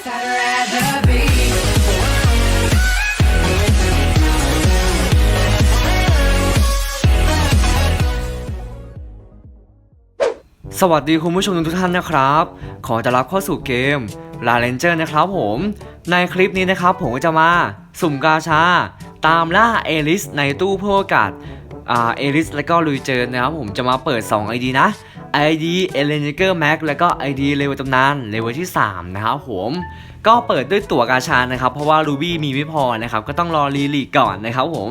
สวัสดีคุณผู้ชมทุกท่านนะครับ ขอต้อนรับเข้าสู่เกม l a r a n g e r นะครับผม ในคลิปนี้นะครับผมก็จะมาสุ่มกาชา ตามล่าเอลิสในตู้เพื่อโอกาสเอลิสและก็ลุยเจอนะครับผมจะมาเปิด 2 ID นะ ID e l e n i g e r Max แล้วก็ ID เลเวลตำนานเลเวลที่ 3 นะครับผมก็เปิดด้วยตั๋วกาชานะครับ เพราะว่า Ruby มีไม่พอนะครับ ก็ต้องรอรีลีก่อนนะครับผม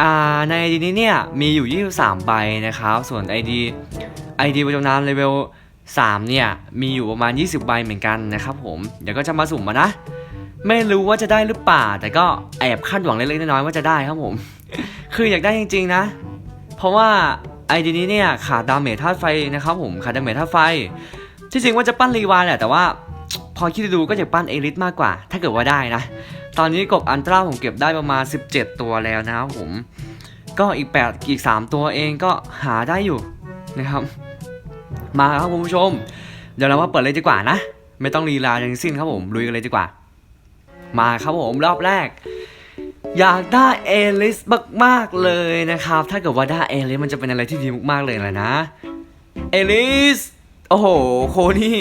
อ่าใน ID นี้เนี่ย มีอยู่ 23 ใบนะครับ ส่วน ID ID ประจำนานเลเวล3เนี่ย มีอยู่ประมาณ 20 ใบเหมือนกันนะครับผมเดี๋ยวก็จะมาสุ่มมานะ ไม่รู้ว่าจะได้หรือเปล่า แต่ก็แอบคาดหวังเล็กๆน้อยๆว่าจะได้ครับผม คืออยากได้จริง ๆนะ เพราะว่า ID นี้เนี่ยขาดดาเมจธาตุไฟนะครับผมขาดดาเมจธาตุไฟที่จริงว่าจะปั้นรีวาแหละแต่ว่าพอคิดดูก็จะปั้นเอลิสมากกว่า ถ้าเกิดว่าได้นะ ตอนนี้กบอันตราผมเก็บได้ประมาณ 17 ตัวแล้วนะครับผม ก็อีก 8 อีก 3 ตัวเองก็หาได้อยู่นะครับ มาครับคุณผู้ชม เดี๋ยวเรามาเปิดเลยดีกว่านะ ไม่ต้องรีลาทั้งสิ้นครับผมลุยกันเลยดีกว่า มาครับผมรอบแรก อยากได้เอลิสมากๆเลยนะครับ ถ้าเกิดว่าได้เอลิสมันจะเป็นอะไรที่ดีมากๆเลยแหละนะ เอลิส โอ้โห โคนี่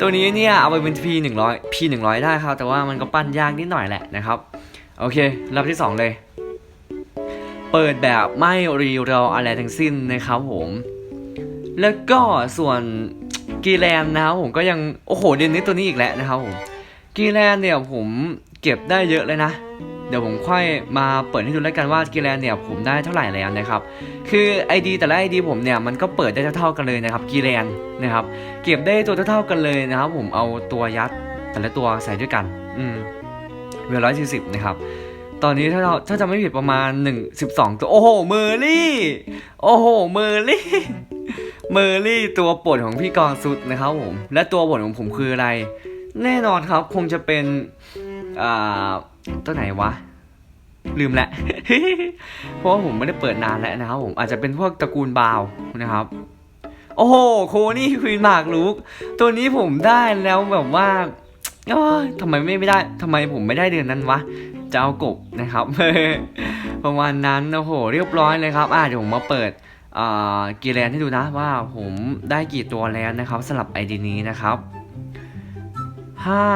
ตัวนี้เนี่ยเอาไปเป็น P 1 0 0 P 1 0 0ได้ครับ แต่ว่ามันก็ปั้นยากนิดหน่อยแหละนะครับ โอเครอบที่ 2 เลย เปิดแบบไม่รีรออะไรทั้งสิ้นนะครับผม แล้วก็ส่วนกีแลนนะครับผมก็ยัง โอ้โห เดือนนี้ตัวนี้อีกแล้วนะครับผม กีแลนเนี่ยผมเก็บได้เยอะเลยนะ ดี๋ยวผมค่อยมาเปิดให้ดูแล้วกันว่ากีแลนเนี่ยผมได้เท่าไหร่แล้วนะครับ คือ ID แต่ละ ID ผมเนี่ยมันก็เปิดได้เท่าๆกันเลยนะครับกีแลนนะครับ เก็บได้ตัวเท่าๆกันเลยนะครับ ผมเอาตัวยัดแต่ละตัวใส่ด้วยกัน อืมเวลร้อยสี่สิบนะครับ ตอนนี้ถ้าเราถ้าจะไม่ผิดประมาณ1 12ตัว โอ้โหเมอร์ลี่ โอ้โหเมอร์ลี่เมอร์ลี่ตัวปรดของพี่กรณ์สุดนะครับผม และตัวปรดของผมคืออะไร แน่นอนครับคงจะเป็นอ่า ตัวไหนวะ ลืมแหละ เพราะว่าผมไม่ได้เปิดนานแล้วนะครับผมอาจจะเป็นพวกตระกูลบาวนะครับ โอ้โหโคนี่ควีนหมากลุก ตัวนี้ผมได้แล้วแบบว่าทำไมไม่ไมได้ทำไมผมไม่ได้เดือนนั้นวะจะเอากบนะครับประมาณนั้นโอ้โห เรียบร้อยเลยครับอ่าเดี๋ยวผมมาเปิดกีแลนให้ดูนะว่าผมได้กี่ตัวแล้วนะครับสำหรับไอดีนี้นะครับ ห้า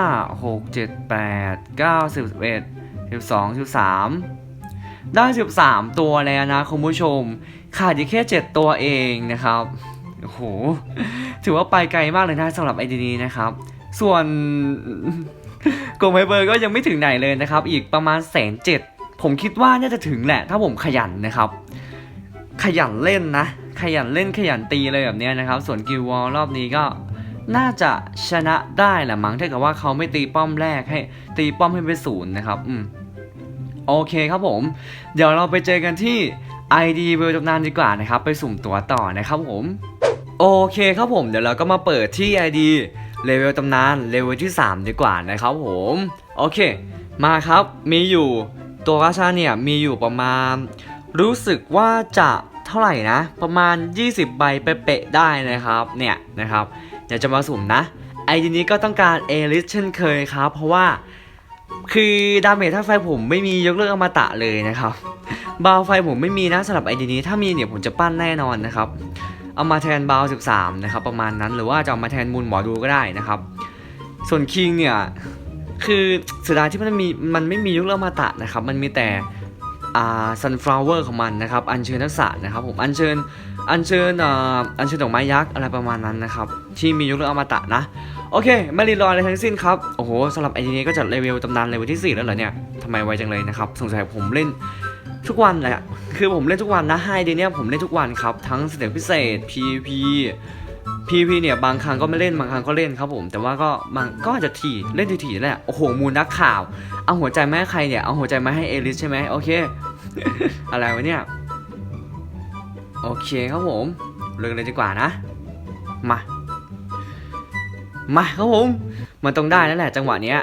หกเจ็ดแปดเก้าสิบเอ็ดสิบสองสิบสามได้สิบสามตัวแล้วนะคุณผู้ชม ขาดอีกแค่เจ็ดตัวเองนะครับ โอ้โห ถือว่าไปไกลมากเลยนะสำหรับไอดีนี้นะครับ ส่วนกลมไฮเบอร์ก็ยังไม่ถึงไหนเลยนะครับ อีกประมาณแสนเจ็ดผมคิดว่าน่าจะถึงแหละ ถ้าผมขยันนะครับ ขยันเล่นนะ ขยันเล่นขยันตีเลยแบบนี้นะครับ ส่วนกิลวอลรอบนี้ก็ น่าจะชนะได้แหละมั้งถ้าเกิดว่าเขาไม่ตีป้อมแรกให้ตีป้อมให้เป็นศูนย์นะครับ อืมโอเคครับผม เดี๋ยวเราไปเจอกันที่ ID เวลจำนานดีกว่านะครับ ไปสุ่มตัวต่อนะครับผม โอเคครับผม เดี๋ยวเราก็มาเปิดที่ ID เลเวลตำนานเลเวลที่ 3 ดีกว่านะครับผม โอเค มาครับมีอยู่ตัวกาชาเนี่ยมีอยู่ประมาณ รู้สึกว่าจะเท่าไหร่นะ ประมาณ 20 ใบเป๊ะๆได้นะครับเนี่ยนะครับ เดี๋ยวจะมาสุ่มนะ ไอดีนี้ก็ต้องการเอลิสเช่นเคยครับ เพราะว่าคือดาเมจถ้าไฟผมไม่มียกเลิกอมตะเลยนะครับบาวไฟผมไม่มีนะสำหรับไอดีนี้ถ้ามีเนี่ยผมจะปั้นแน่นอนนะครับเอามาแทนบาว13นะครับประมาณนั้นหรือว่าจะเอามาแทนมูลหมอดูก็ได้นะครับ ส่วนคิงเนี่ยคือเสียดายที่มันมีมันไม่มียุคเริ่มมาตะนะครับมันมีแต่อ่า sunflower ของมันนะครับ อัญเชิญทักษะนะครับผมอัญเชิญ อัญเชิญอัญเชิญดอกไม้ยักษ์อะไรประมาณนั้นนะครับที่มียุคเริ่มอมตะนะโอเคไม่รีรออะไรทั้งสิ้นครับโอ้โหสำหรับไอทีนี้ก็จะเลเวลตำนานเลเวลที่ 4 แล้วเหรอเนี่ยทำไมไวจังเลยนะครับสงสัยผมเล่นทุกวันเละคือผมเล่นทุกวันนะไฮเดเนี่ยผมเล่นทุกวันครับทั้งสเต็ปพิเศษ PVP PVP เนี่ยบางครั้งก็ไม่เล่นบางครั้งก็เล่นครับผม แต่ว่าก็บางก็อาจจะถี่เล่นถี่ๆแหละโอ้โหมูลนักข่าวเอาหัวใจมาให้ใครเนี่ยเอาหัวใจมาให้เอลิสใช่ไหมโอเค อะไรวะเนี่ย โอเคครับผมเริ่มเลยดีกว่านะ มา มาครับผม มันต้องได้นั่นแหละ จังหวะเนี้ย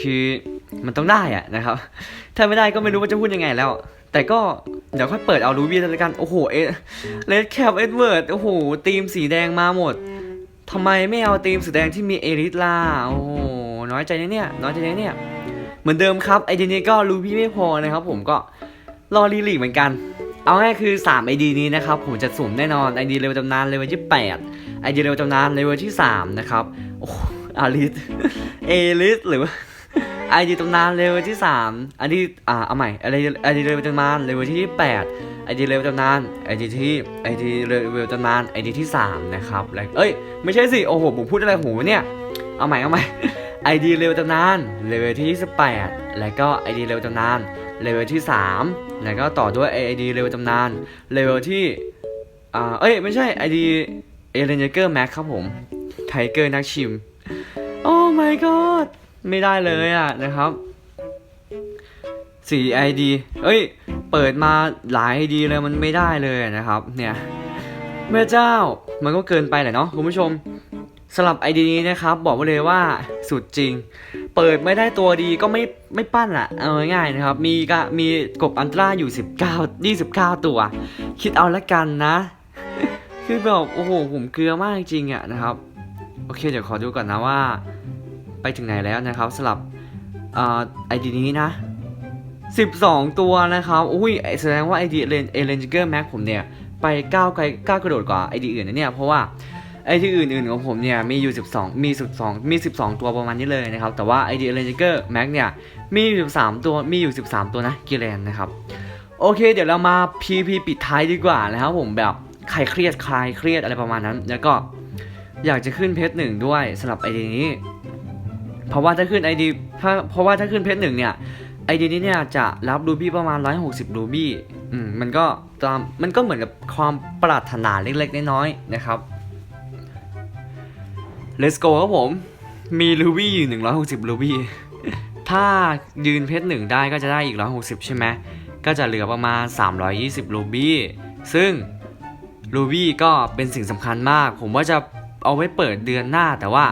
คือมันต้องได้อะนะครับ ถ้าไม่ได้ก็ไม่รู้ว่าจะพูดยังไงแล้ว แต่ก็เดี๋ยวค่อยเปิดเอารูบี้แล้วกัน โอ้โห เอเลดแคปเอ็ดเวิร์ด โอ้โห ทีมสีแดงมาหมดทำไมไม่เอาทีมสีแดงที่มีเอริสล่า โอ้โห น้อยใจนะเนี่ย น้อยใจนะเนี่ย เหมือนเดิมครับ ไอเดีนี้ก็รู้พี่ไม่พอนะครับผมก็รอรีลีกเหมือนกัน เอาง่ายคือ 3 ID นี้นะครับผมจะสุ่มแน่นอน ID เลเวลตำนานเลเวลที่ 8 ID เลเวลตำนานเลเวลที่ 3 นะครับ โอ้อาลิสเอลิสหรือว่า ID ตำนานเลเวลที่3อันที่อ่าเอาใหม่ ID ID เลเวลตำนานเลเวลที่8 ID เลเวลตำนาน ID ที่ ID เลเวลตำนาน ID ที่3นะครับแล้วเอ้ยไม่ใช่สิโอ้โหผมพูดอะไรของผมวะเนี่ยเอาใหม่เอาใหม่ ID เลเวลตำนานเลเวลที่28แล้วก็ ID เลเวลตำนาน เลเวลที่ 3 แล้วก็ต่อด้วย ID เลเวลตำนาน เลเวลที่อ่าเอ้ย ไม่ใช่ ID เอเลนเกอร์แม็กครับผมไทเกอร์นักชิม โอ้ my god ไม่ได้เลยอะนะครับสี่ ID เอ้ย เปิดมาหลาย ID เลยมันไม่ได้เลยนะครับ เนี่ยแม่เจ้ามันก็เกินไปแหละเนาะคุณผู้ชม สำหรับ ID นี้นะครับ บอกไว้เลยว่าสุดจริง เปิดไม่ได้ตัวดีก็ไม่ไม่ปั้นละเอาง่ายๆนะครับ มีก็มีกบอันตราอยู่ 19 29 ตัว คิดเอาละกันนะ คือแบบโอ้โหผมเกลือมากจริงๆอะนะครับ โอเคเดี๋ยวขอดูก่อนนะว่า ไปถึงไหนแล้วนะครับสำหรับไอเดียนี้นะ 12 ตัวนะครับอุ้ยแสดงว่าไอเดียเอเลนจิเกอร์แม็กผมเนี่ยไปก้าวไกลก้าวกระโดดกว่าไอเดียอื่นนะเนี่ยเพราะว่า ไอดีอื่นๆของผมเนี่ยมีอยู่ 12 มี 12 มี 12 ตัวประมาณนี้เลยนะครับ แต่ว่าไอเดีเอเลนจิเกอร์แม็กเนี่ยมีอยู่13 ตัวมีอยู่ 13 ตัวนะกิเลนนะครับ โอเค เดี๋ยวเรามา PP ปิดท้ายดีกว่านะครับผมแบบใครเครียดคลายเครียดอะไรประมาณนั้น แล้วก็อยากจะขึ้นเพจหนึ่งด้วยสำหรับไอเดียนี้ เพราะว่าถ้าขึ้น ID ถ้าเพราะว่าถ้าขึ้นเพจหนึ่งเนี่ย ID นี้เนี่ยจะรับรูบี้ประมาณ 160รูบี้ อืม มันก็ตาม มันก็เหมือนกับความปรารถนาเล็กๆ น้อยๆ นะครับ Let's go ครับผม มีรูบี้อยู่ 160รูบี้ถ้ายืนเพชรหนึ่งได้ก็จะได้อีก 160 ใช่ไหม ก็จะเหลือประมาณ 320รูบี้ซึ่งรูบี้ก็เป็นสิ่งสำคัญมาก ผมว่าจะเอาไว้เปิดเดือนหน้าแต่ว่า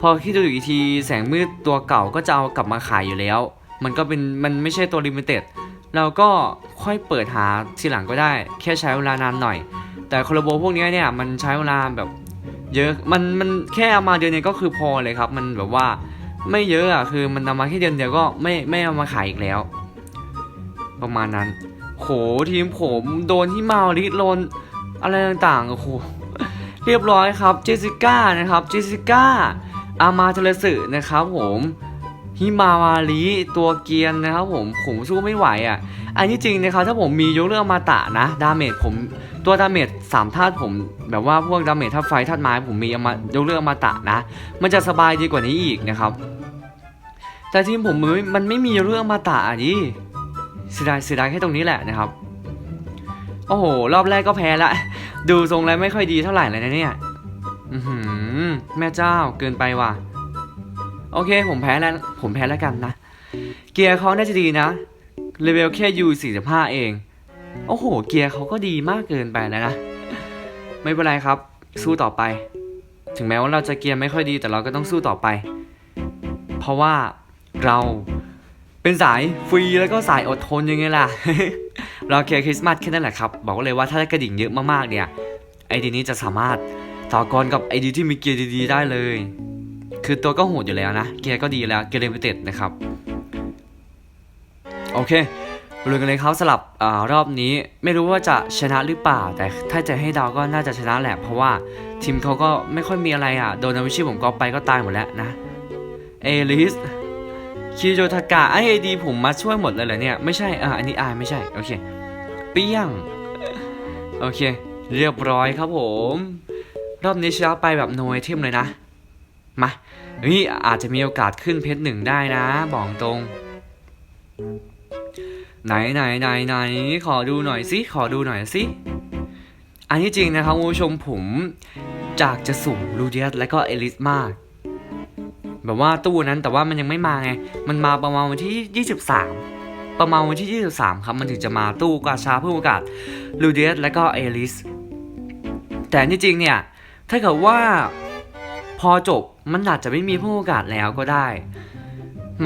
พอคิดดูอีกทีแสงมืดตัวเก่าก็จะเอากลับมาขายอยู่แล้ว มันก็เป็นมันไม่ใช่ตัวลิมิเต็ดเราก็ค่อยเปิดหาทีหลังก็ได้ แค่ใช้เวลานานหน่อย แต่คอลลาโบพวกนี้เนี่ยมันใช้เวลาแบบ เยอะมันมันแค่เอามาเดือนเดียวก็คือพอเลยครับ มันแบบว่าไม่เยอะอะคือมันนามาแค่เดือนเดียวก็ไม่ไม่เอามาขายอีกแล้ว ประมาณนั้นโหทีมผมโดนที่มาลิโลนอะไรต่างๆโอ้โหเรียบร้อยครับเจสิก้านะครับเจสสิก้าอามาเทเลสึนะครับผม ฮิมาวาริตัวเกียนนะครับผมผมสู้ไม่ไหวอะ อันนี้จริงนะครับถ้าผมมียกเลิกมาตะนะดาเมจผมตัวดาเมจสามธาตุผม แบบว่าพวกดาเมจธาตุไฟธาตุไม้ผมมีเอามายกเลิกมาตะนะ มันจะสบายดีกว่านี้อีกนะครับ แต่ทีมผมมันไม่มันไม่มีเรื่องมาตะอะดิเสียดายเสียดายแค่ตรงนี้แหละนะครับโอ้โห รอบแรกก็แพ้ละ ดูทรงแล้วไม่ค่อยดีเท่าไหร่เลยนะเนี่ย อือหือ แม่เจ้าเกินไปว่ะ โอเค ผมแพ้แล้ว ผมแพ้แล้วกันนะ เกียร์เขาน่าจะดีนะเลเวลแค่ U 45 เอง โอ้โห เกียร์เขาก็ดีมากเกินไปแล้วนะ ไม่เป็นไรครับ สู้ต่อไป ถึงแม้ว่าเราจะเกียร์ไม่ค่อยดีแต่เราก็ต้องสู้ต่อไป เพราะว่าเราเป็นสายฟรีแล้วก็สายอดทนยังไงล่ะ เราเกียร์คริสต์มาสแค่นั้นแหละครับ บอกเลยว่าถ้ากระดิ่งเยอะมากๆเนี่ย ไอดีนี้จะสามารถต่อกรกับไอดีที่มีเกียร์ดีๆได้เลย คือตัวก็โหดอยู่แล้วนะ เกียร์ก็ดีแล้วเกียร์เลมิเต็ดนะครับ โอเคลุยกันเลยครับสลับอรอบนี้ไม่รู้ว่าจะชนะหรือเปล่า แต่ถ้าจะให้เดาก็น่าจะชนะแหละ เพราะว่าทีมเขาก็ไม่ค่อยมีอะไรอะ โดนนาวิชิผมก็ไปก็ตายหมดแล้วนะ เอลิสคิโยทากะไอเอดีผมมาช่วยหมดเลยเหรอเนี่ย ไม่ใช่อ่าอันนี้อายไม่ใช่ โอเค เปี้ยง โอเค เรียบร้อยครับผม รอบนี้ชนะไปแบบโนไอเทมเลยนะ มาเฮ้ยอาจจะมีโอกาสขึ้นเพชรหนึ่งได้นะ บอกตรง ไหนไหนไหนไหนขอดูหน่อยสิขอดูหน่อยสิอันที่จริงนะครับคุณผู้ชมผมจากจะสุ่มลูเดียสและก็เอลิสมาก แบบว่าตู้นั้นแต่ว่ามันยังไม่มาไง มันมาประมาณวันที่ 23 ประมาณวันที่ 23 ครับ มันถึงจะมาตู้กาชาเพื่อโอกาสลูเดียสและก็เอลิสแต่ที่จริงเนี่ย ถ้าเกิดว่า พอจบมันอาจจะไม่มีผู้โอกาสแล้วก็ได้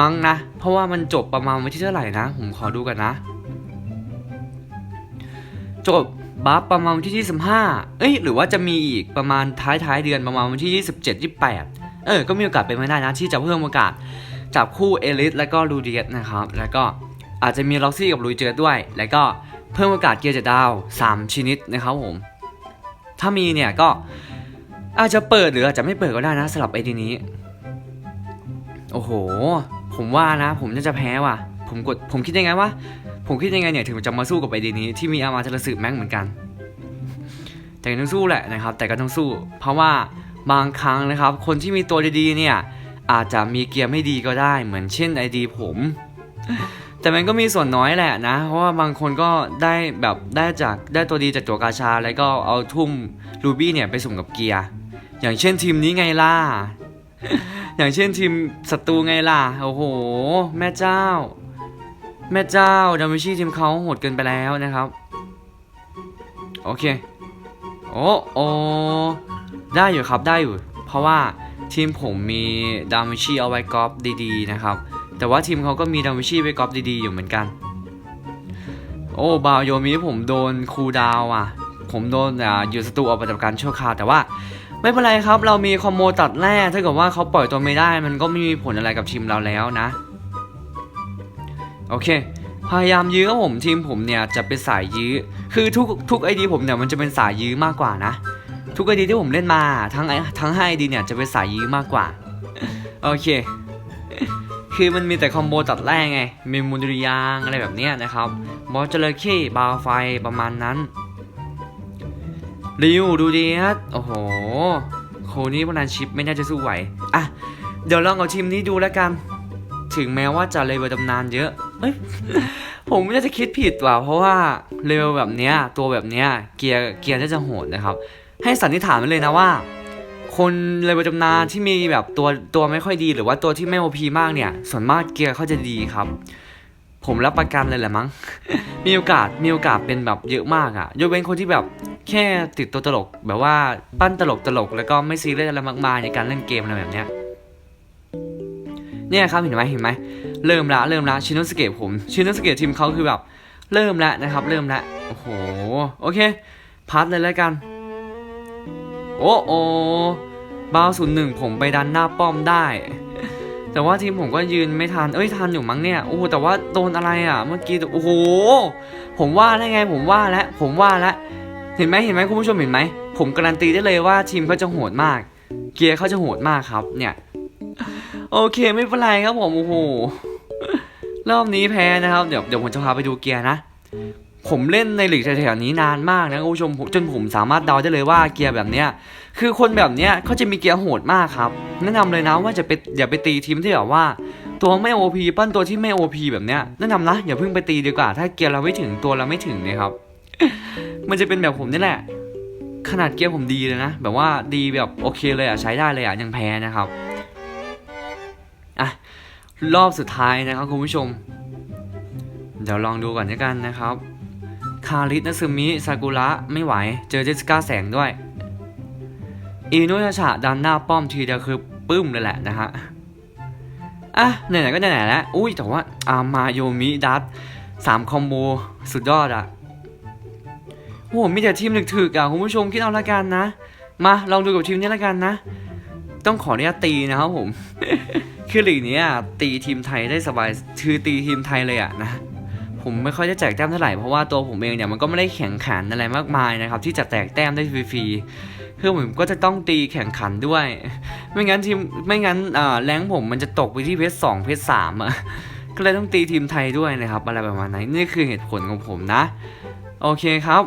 มั้งนะ เพราะว่ามันจบประมาณวันที่เท่าไหร่นะ ผมขอดูกันนะ จบบัฟประมาณวันที่ 25 เอ้ยหรือว่าจะมีอีกประมาณท้ายท้ายเดือนประมาณวันที่ 27 28 เออ ก็มีโอกาสเป็นไม่ได้นะที่จะเพิ่มโอกาสจับคู่เอลิสและก็ลูเดียสนะครับ แล้วก็อาจจะมีล็อกซี่กับลุยเจอด้วย แล้วก็เพิ่มโอกาสเกียร์จ็ดดาว 3 ชนิดนะครับผม ถ้ามีเนี่ยก็ อาจจะเปิดหรืออาจจะไม่เปิดก็ได้นะสำหรับไอดีนี้ โอ้โห ผมว่านะ ผมน่าจะแพ้ว่ะ ผมกดผมคิดยังไงวะผมคิดยังไงเนี่ยถึงจะมาสู้กับไอดีนี้ที่มีอามาเทลสึแม่งเหมือนกัน แต่ก็ต้องสู้แหละนะครับ แต่ก็ต้องสู้ เพราะว่าบางครั้งนะครับ คนที่มีตัวดีๆเนี่ยอาจจะมีเกียร์ไม่ดีก็ได้เหมือนเช่นไอดีผม แต่มันก็มีส่วนน้อยแหละนะ เพราะว่าบางคนก็ได้แบบได้จากได้ตัวดีจากตัวกาชา แล้วก็เอาทุ่มรูบี้เนี่ยไปสุ่มกับเกียร์ อย่างเช่นทีมนี้ไงล่ะ อย่างเช่นทีมศัตรูไงล่ะ โอ้โห แม่เจ้า แม่เจ้าดามิชีทีมเขาโหดเกินไปแล้วนะครับ โอเค โอ้โอได้อยู่ครับได้อยู่ เพราะว่าทีมผมมีดามิชีเอาไว้กอล์ฟดีๆนะครับ แต่ว่าทีมเขาก็มีดามิชีไว้กอล์ฟดีๆอยู่เหมือนกัน โอ้บาวโยมิผมโดนคูดาวอะ ผมโดนอ่าอยู่สตูออกประจำการชั่วคราวแต่ว่า ไม่เป็นไรครับ เรามีคอมโบตัดแร่ถ้าเกิดว่าเขาปล่อยตัวไม่ได้ มันก็ไม่มีผลอะไรกับทีมเราแล้วนะ โอเค พยายามยื้อกับผมทีมผมเนี่ยจะเป็นสายยื้อ คือทุกทุกไอดีผมเนี่ยมันจะเป็นสายยื้อมากกว่านะ ทุกไอดีที่ผมเล่นมาทั้งทั้งห้าไอดีเนี่ยจะเป็นสายยื้อมากกว่า โอเค คือมันมีแต่คอมโบตัดแร่ไงมีมูลริยางอะไรแบบเนี้ยนะครับบอสเจเลเข้บาวไฟประมาณนั้น ริวดูดีฮะโอ้โห โคนี่พนันชิปไม่น่าจะสู้ไหว อะ เดี๋ยวลองเอาทีมนี้ดูแล้วกัน ถึงแม้ว่าจะเลเวลตำนานเยอะเอ้ยผมไม่น่าจะคิดผิดว่ะเพราะว่าเลเวลแบบเนี้ยตัวแบบเนี้ยเกียร์เกียร์น่าจะโหดนะครับ ให้สันนิษฐานไว้เลยนะว่า คนเลเวลตำนานที่มีแบบตัวตัวไม่ค่อยดีหรือว่าตัวที่ไม่โอพีมากเนี่ย ส่วนมากเกียร์เขาจะดีครับผมรับประกันเลยแหละมั้ง มีโอกาส มีโอกาสเป็นแบบเยอะมากอะยกเว้นคนที่แบบ แค่ติดตัวตลกแบบว่าปั้นตลกตลกแล้วก็ไม่ซีเรียสอะไรมากมายในการเล่นเกมอะไรแบบเนี้ยเนี่ยครับเห็นไหมเห็นไหมเริ่มละเริ่มละชินโนสเกะผมชินโนสเกะทีมเขาคือแบบ เริ่มแล้วนะครับ เริ่มแล้วโอ้โหโอเคพัดเลยแล้วกัน โอ้โอบาวศูนย์หนึ่งผมไปดันหน้าป้อมได้ แต่ว่าทีมผมก็ยืนไม่ทันเอ้ยทันอยู่มั้งเนี่ยโอ้แต่ว่าโดนอะไรอะ เมื่อกี้โอ้โหผมว่าได้ไงผมว่าแล้วผมว่าแล้ว เห็นไหมเห็นไหมคุณผู้ชมเห็นไหม ผมการันตีได้เลยว่าทีมเขาจะโหดมาก เกียร์เขาจะโหดมากครับเนี่ยโอเคไม่เป็นไรครับผมโอ้โหรอบนี้แพ้นะครับเดี๋ยวเดี๋ยวผมจะพาไปดูเกียร์นะ ผมเล่นในหลีกแถวๆนี้นานมากนะคุณผู้ชมจนผมสามารถเดาได้เลยว่าเกียร์แบบเนี้ยคือคนแบบเนี้ยเขาจะมีเกียร์โหดมากครับ แนะนำเลยนะว่าจะไปอย่าไปตีทีมที่แบบว่า ตัวไม่โอพีปั้นตัวที่ไม่โอพีแบบเนี้ยแนะนำนะอย่าเพิ่งไปตีดีกว่า ถ้าเกียร์เราไม่ถึงตัวเราไม่ถึงเนี่ยครับ มันจะเป็นแบบผมนี่แหละ ขนาดเกียร์ผมดีเลยนะ แบบว่าดีแบบโอเคเลยอะ ใช้ได้เลยอะ ยังแพ้นะครับ อะ รอบสุดท้ายนะครับคุณผู้ชม เดี๋ยวลองดูก่อนแล้วกันนะครับ คาริสนัซึมิซากุระไม่ไหว เจอเจสก้าแสงด้วยอีนุยาชะดันหน้าป้อมทีเดียวคือปึ้มเลยแหละนะฮะอะไหนๆก็ไหนๆแล้ว อุ้ยแต่ว่าอามาโยมิดัตสามคอมโบสุดยอดอะ โอ้โหมีแต่ทีมถึกๆอะคุณผู้ชมคิดเอาละกันนะ มาลองดูกับทีมนี้ละกันนะ ต้องขออนุญาตตีนะครับผม คือหลีกนี้ตีทีมไทยได้สบายคือตีทีมไทยเลยอะนะผมไม่ค่อยได้แจกแต้มเท่าไหร่เพราะว่าตัวผมเองเนี่ยมันก็ไม่ได้แข่งขันอะไรมากมายนะครับที่จะแจกแต้มได้ฟรีๆคือผมก็จะต้องตีแข่งขันด้วย ไม่งั้นทีมไม่งั้นแรงผมมันจะตกไปที่เพชรสองเพชรสามอะก็เลยต้องตีทีมไทยด้วยนะครับอะไรประมาณนั้นนี่คือเหตุผลของผมนะ โอเคครับ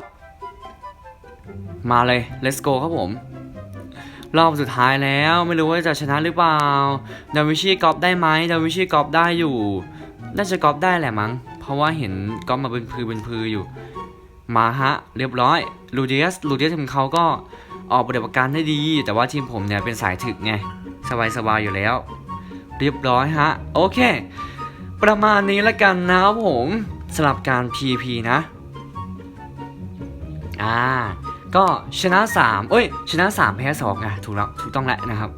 มาเลย let's go ครับผม รอบสุดท้ายแล้วไม่รู้ว่าจะชนะหรือเปล่าดาวิชีกอล์ฟได้ไหมดาวิชีกอล์ฟได้อยู่ น่าจะกอล์ฟได้แหละมั้ง เพราะว่าเห็นกอล์ฟมาเป็นพือเป็นพืออยู่ มาฮะ เรียบร้อยลูเดียสลูเดียสทีมเขาก็ออกปฏิบัติการได้ดี แต่ว่าทีมผมเนี่ยเป็นสายถึกไง สบายสบายๆอยู่แล้ว เรียบร้อยฮะ โอเค ประมาณนี้ละกันนะครับผมสำหรับการ PP นะ อ่า ก็ชนะ 3 เอ้ย ชนะ 3 แพ้2อะถูกแล้วถูกต้องแล้วนะครับ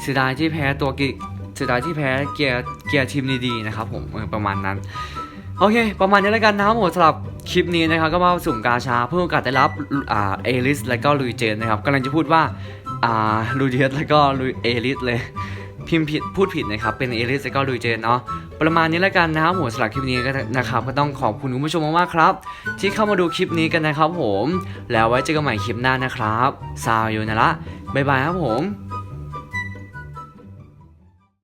เสียดายที่แพ้ตัวกิเสียดายที่แพ้เกียร์เกียร์ทีมดีๆนะครับผมประมาณนั้น โอเค ประมาณนี้แล้วกันนะครับผมสำหรับคลิปนี้นะครับก็มาสุ่มกาชาเพื่อโอกาสได้รับอ่าเอลิสและก็ลุยเจนนะครับกำลังจะพูดว่าอ่าลูเดียสแล้วก็ลูเอลิสเลยพิมพ์ผิดพูดผิดนะครับเป็นเอลิสแล้วก็ลูเจนเนาะ ประมาณนี้แล้วกันนะครับผมสำหรับคลิปนี้ก็นะครับก็ต้องขอบคุณคุณผู้ชมมากๆครับ ที่เข้ามาดูคลิปนี้กันนะครับผม แล้วไว้เจอกันใหม่คลิปหน้านะครับซาวอยู่นะละบ๊ายบายครับผม